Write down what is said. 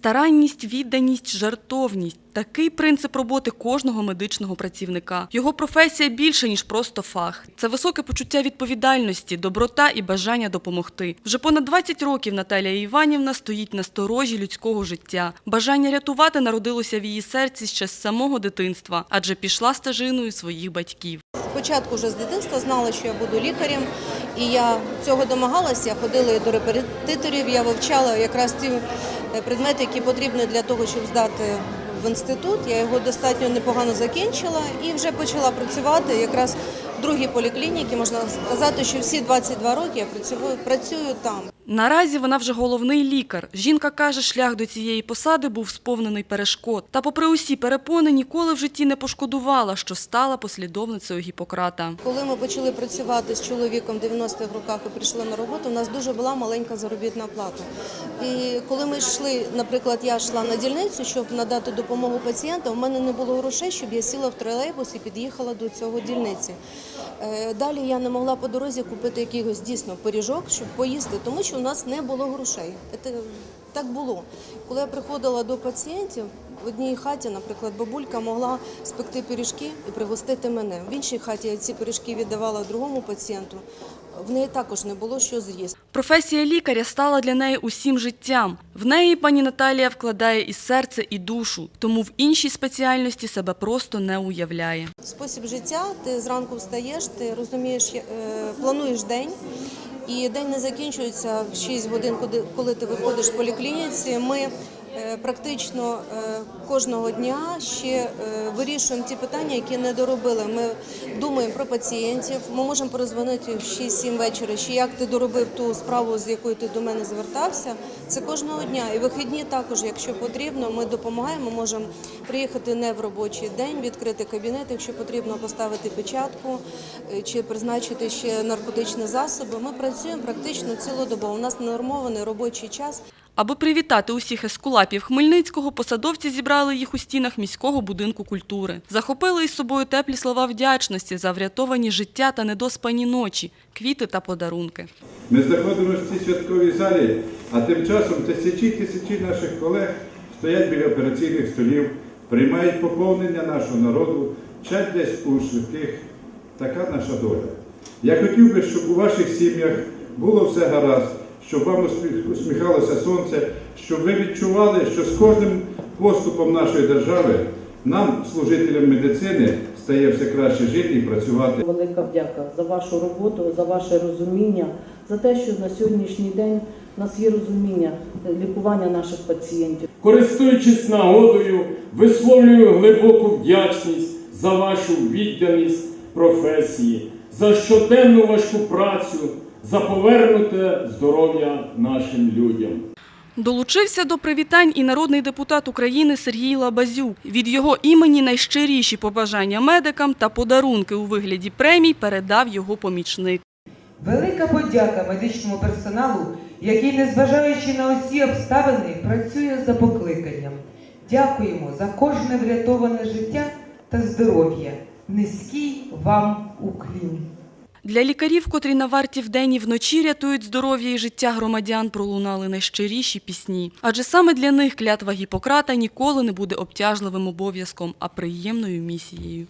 Старанність, відданість, жартовність такий принцип роботи кожного медичного працівника. Його професія більше ніж просто фах. Це високе почуття відповідальності, доброта і бажання допомогти. Вже понад 20 років Наталія Іванівна стоїть на сторожі людського життя. Бажання рятувати народилося в її серці ще з самого дитинства, адже пішла стежиною своїх батьків. Спочатку вже з дитинства знала, що я буду лікарем, і я цього домагалася. Я ходила до репетиторів, я вивчала якраз ті предмети, які потрібні для того, щоб здати в інститут. Я його достатньо непогано закінчила і вже почала працювати якраз другій поліклініці. Можна сказати, що всі 22 роки я працюю, працюю там. Наразі вона вже головний лікар. Жінка каже, шлях до цієї посади був сповнений перешкод. Та попри усі перепони ніколи в житті не пошкодувала, що стала послідовницею Гіппократа. Коли ми почали працювати з чоловіком в 90-х роках і прийшли на роботу, у нас дуже була маленька заробітна плата. І коли ми йшли, наприклад, я йшла на дільницю, щоб надати допомогу пацієнтам, у мене не було грошей, щоб я сіла в тролейбус і під'їхала до цього дільниці. Е, Далі я не могла по дорозі купити якийсь дійсно пиріжок, щоб поїсти, тому що у нас не було грошей. Це так було. Коли я приходила до пацієнтів, в одній хаті, наприклад, бабулька могла спекти пиріжки і пригостити мене. В іншій хаті я ці пиріжки віддавала другому пацієнту. В неї також не було що з'їсти. Професія лікаря стала для неї усім життям. В неї пані Наталія вкладає і серце, і душу, тому в іншій спеціальності себе просто не уявляє. Спосіб життя, ти зранку встаєш, ти розумієш, е, плануєш день. І день не закінчується в 6 годин, коли- ти виходиш в поліклініці. Ми практично е, кожного дня ще е, вирішуємо ті питання, які не доробили. Ми думаємо про пацієнтів. Ми можемо перезвонити в 6-7 вечора, чи як ти доробив ту справу, з якою ти до мене звертався. Це кожного дня. І вихідні також, якщо потрібно, ми допомагаємо. Можемо приїхати не в робочий день, відкрити кабінет, якщо потрібно поставити печатку е, чи призначити ще наркотичні засоби. Ми працюємо практично цілодобово. У нас нормований робочий час. Аби привітати усіх ескулапів Хмельницького, посадовці зібрали їх у стінах міського будинку культури. Захопили із собою теплі слова вдячності за врятовані життя та недоспані ночі, квіти та подарунки. Ми знаходимося в цій святковій залі, а тим часом тисячі тисячі наших колег стоять біля операційних столів, приймають поповнення нашого народу, вчать десь у швидких. Така наша доля. Я хотів би, щоб у ваших сім'ях було все гаразд, щоб вам усміхалося сонце, щоб ви відчували, що з кожним поступом нашої держави нам, служителям медицини, стає все краще жити і працювати. Велика вдяка за вашу роботу, за ваше розуміння, за те, що на сьогоднішній день у нас є розуміння лікування наших пацієнтів. Користуючись нагодою, висловлюю глибоку вдячність за вашу відданість професії, за щоденну важку працю, за повернуте здоров'я нашим людям. Долучився до привітань і народний депутат України Сергій Лабазюк. Від його імені найщиріші побажання медикам та подарунки у вигляді премій передав його помічник. Велика подяка медичному персоналу, який, незважаючи на усі обставини, працює за покликанням. Дякуємо за кожне врятоване життя та здоров'я. Низький вам уклін. Для лікарів, котрі на варті вдень і вночі рятують здоров'я і життя громадян, пролунали найщиріші пісні. Адже саме для них клятва Гіппократа ніколи не буде обтяжливим обов'язком, а приємною місією.